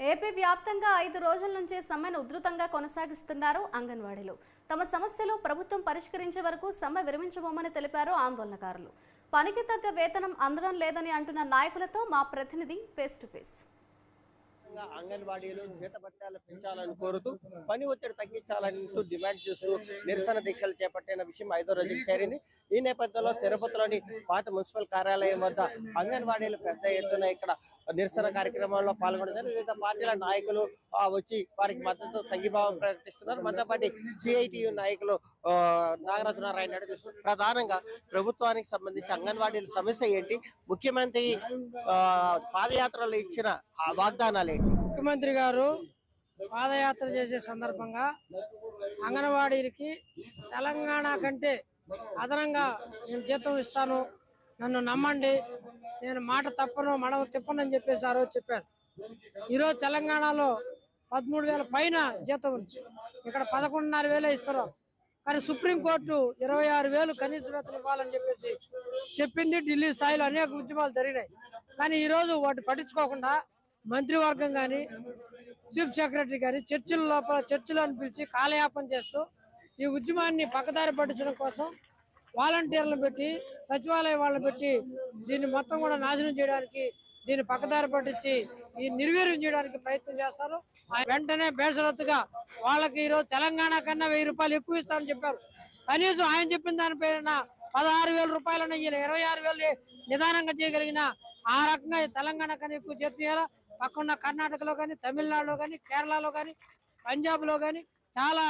AP వ్యాప్తంగా ఐదు రోజుల నుంచే సమ్మెను ఉధృతంగా కొనసాగిస్తున్నారు అంగన్వాడీలు. తమ సమస్యలు ప్రభుత్వం పరిష్కరించే వరకు సమ్మె విరమించబోమని తెలిపారు ఆందోళనకారులు. పనికి తగ్గ వేతనం అందడం లేదని అంటున్న నాయకులతో మా ప్రతినిధి ఫేస్ టు ఫేస్. అంగన్వాడీలు జీతభత్యాలు పెంచాలని కోరుతూ పని ఒత్తిడి తగ్గించాలంటూ డిమాండ్ చేస్తూ నిరసన దీక్షలు చేపట్టిన విషయం ఐదో రోజుకి చేరింది. ఈ నేపథ్యంలో తిరుపతిలోని పాత మున్సిపల్ కార్యాలయం వద్ద అంగన్వాడీలు పెద్ద ఎత్తున ఇక్కడ నిరసన కార్యక్రమంలో పాల్గొన్నారు వివిధ పార్టీల నాయకులు వచ్చి వారికి మద్దతు సంఘీభావం ప్రకటిస్తున్నారు. మనతో సిఐటియు నాయకులు ఆ, నాగరాజు నారాయణ రెడ్డి ప్రధానంగా ప్రభుత్వానికి సంబంధించి అంగన్వాడీల సమస్య ఏంటి? ముఖ్యమంత్రి ఆ, పాదయాత్రలో ఇచ్చిన వాగ్దానాలు ఏంటి? ముఖ్యమంత్రి గారు పాదయాత్ర చేసే సందర్భంగా అంగన్వాడీలకి తెలంగాణ కంటే అదనంగా నేను జీతం ఇస్తాను నన్ను నమ్మండి. నేను మాట తప్పను మడవ తిప్పను అని చెప్పేసి ఆ రోజు చెప్పారు ఈరోజు తెలంగాణలో పదమూడు వేల పైన జీతం ఉంది. ఇక్కడ పదకొండున్నర వేలే ఇస్తారు. కానీ సుప్రీంకోర్టు ఇరవై ఆరు వేలు కనీస వేతనం ఇవ్వాలని చెప్పేసి చెప్పింది. ఢిల్లీ స్థాయిలో అనేక ఉద్యమాలు జరిగినాయి. కానీ ఈరోజు వాటి పట్టించుకోకుండా మంత్రివర్గం కానీ చీఫ్ సెక్రటరీ కానీ చర్చిల లోపల చర్చిలను పిలిచి కాలయాపన చేస్తూ ఈ ఉద్యమాన్ని పక్కదారి పట్టించడం కోసం వాలంటీర్లను పెట్టి సచివాలయం వాళ్ళని పెట్టి దీన్ని మొత్తం కూడా నాశనం చేయడానికి దీన్ని పక్కదారి పట్టించి ఈ నిర్వీర్యం చేయడానికి ప్రయత్నం చేస్తారు. ఆ వెంటనే బేసరత్తుగా వాళ్ళకి ఈరోజు తెలంగాణ కన్నా వెయ్యి రూపాయలు ఎక్కువ ఇస్తామని చెప్పారు. కనీసం ఆయన చెప్పిన దానిపైన పదహారు వేల రూపాయలను ఈయన ఇరవై ఆరు వేలు నిదానంగా చేయగలిగిన ఆ రకంగా ఈ తెలంగాణ కన్నా ఎక్కువ చేయాలా? పక్కన కర్ణాటకలో కానీ తమిళనాడులో కానీ కేరళలో కానీ పంజాబ్లో కానీ చాలా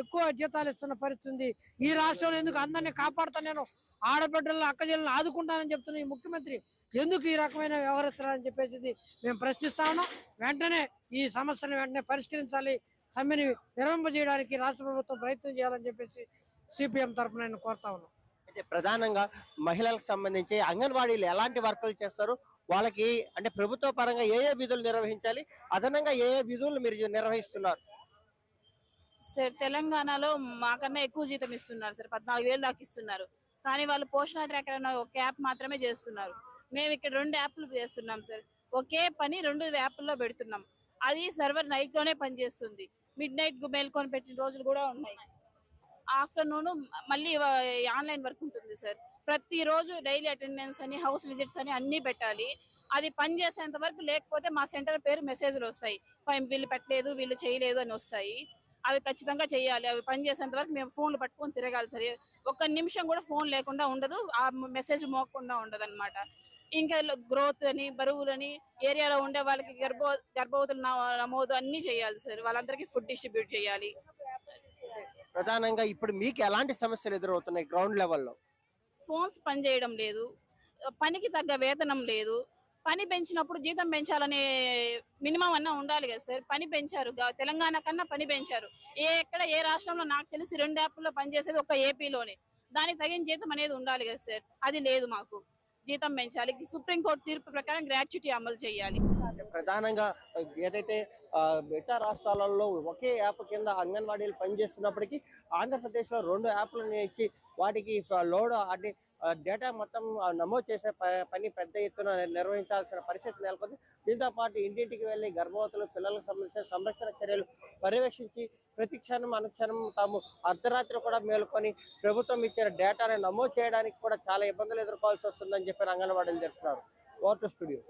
ఎక్కువ జీతాలు ఇస్తున్న పరిస్థితి ఉంది. ఈ రాష్ట్రంలో ఎందుకు అందరినీ కాపాడుతా నేను? ఆడబిడ్డలను అక్కజల్లను ఆదుకుంటానని చెప్తున్న ఈ ముఖ్యమంత్రి ఎందుకు ఈ రకమైన వ్యవహరిస్తున్నారని చెప్పేసి మేము ప్రశ్నిస్తా ఉన్నాం. వెంటనే ఈ సమస్యను వెంటనే పరిష్కరించాలి. సమ్మెని విరమింపజేయడానికి రాష్ట్ర ప్రభుత్వం ప్రయత్నం చేయాలని చెప్పేసి సిపిఎం తరఫున నేను కోరుతా ఉన్నాం అంటే ప్రధానంగా మహిళలకు సంబంధించి అంగన్వాడీలు ఎలాంటి వర్కులు చేస్తారు? వాళ్ళకి అంటే ప్రభుత్వ పరంగా ఏ ఏ విధులు నిర్వహించాలి? అదనంగా ఏ ఏ విధులు మీరు నిర్వహిస్తున్నారు? సార్ తెలంగాణలో మాకన్నా ఎక్కువ జీతం ఇస్తున్నారు సార్ పద్నాలుగు వేలు దాకా ఇస్తున్నారు. కానీ వాళ్ళు పోషణ ట్రాకర్ అన్న ఒక యాప్ మాత్రమే చేస్తున్నారు. మేము ఇక్కడ రెండు యాప్లు చేస్తున్నాం సార్. ఒకే పని రెండు యాప్ల్లో పెడుతున్నాం. అది సర్వర్ నైట్లోనే పనిచేస్తుంది. మిడ్ నైట్ మేల్కొని పెట్టిన రోజులు కూడా ఉన్నాయి. ఆఫ్టర్నూన్ మళ్ళీ ఆన్లైన్ వర్క్ ఉంటుంది సార్. ప్రతిరోజు డైలీ అటెండెన్స్ అని హౌస్ విజిట్స్ అని అన్నీ పెట్టాలి. అది పని చేసేంత వరకు లేకపోతే మా సెంటర్ పేరు మెసేజ్లు వస్తాయి. పై- వీళ్ళు పెట్టలేదు వీళ్ళు చేయలేదు అని వస్తాయి. అవి ఖచ్చితంగా చేయాలి అవి పని చేసేంత వరకు మేము ఫోన్లు పట్టుకొని తిరగాలి సరే. ఒక్క నిమిషం కూడా ఫోన్ లేకుండా ఉండదు. ఆ మెసేజ్ మోగకుండా ఉండదు అనమాట ఇంకా గ్రోత్ అని బరువులని ఏరియాలో ఉండే వాళ్ళకి గర్భ గర్భవతులు నమో- నమోదు అన్ని చేయాలి సార్. వాళ్ళందరికీ ఫుడ్ డిస్ట్రిబ్యూట్ చేయాలి ప్రధానంగా ఇప్పుడు మీకు ఎలాంటి సమస్యలు ఎదురవుతున్నాయి గ్రౌండ్ లెవెల్లో? ఫోన్స్ పనిచేయడం లేదు. పనికి తగ్గ వేతనం లేదు. పని పెంచినప్పుడు జీతం పెంచాలనే మినిమం అన్నా ఉండాలి కదా సార్. పని పెంచారు. తెలంగాణ కన్నా పని పెంచారు. ఏ ఎక్కడ ఏ రాష్ట్రంలో నాకు తెలిసి రెండు యాప్లో పనిచేసేది ఒక ఏపీలోనే దానికి తగిన జీతం అనేది ఉండాలి కదా సార్. అది లేదు మాకు. జీతం పెంచాలి. సుప్రీంకోర్టు తీర్పు ప్రకారం గ్రాట్యుటీ అమలు చేయాలి. ప్రధానంగా ఏదైతే ఆ, మిగతా రాష్ట్రాలలో ఒకే యాప్ కింద అంగన్వాడీలు పనిచేస్తున్నప్పటికీ ఆంధ్రప్రదేశ్లో రెండు యాప్లను ఇచ్చి వాటికి లోడ్ అంటే డేటా మొత్తం నమోదు చేసే ప- పని పెద్ద ఎత్తున నిర్వహించాల్సిన పరిస్థితి నెలకొంది. దీంతో పాటు ఇంటింటికి వెళ్ళి గర్భవతులు పిల్లలకు సంబంధించిన సంరక్షణ చర్యలు పర్యవేక్షించి ప్రతి క్షణం అనుక్షణం తాము అర్ధరాత్రి కూడా మేలుకొని ప్రభుత్వం ఇచ్చిన డేటాను నమోదు చేయడానికి కూడా చాలా ఇబ్బందులు ఎదుర్కోవాల్సి వస్తుందని చెప్పి అంగన్వాడీలు జరుపుతున్నారు ఓటు స్టూడియో.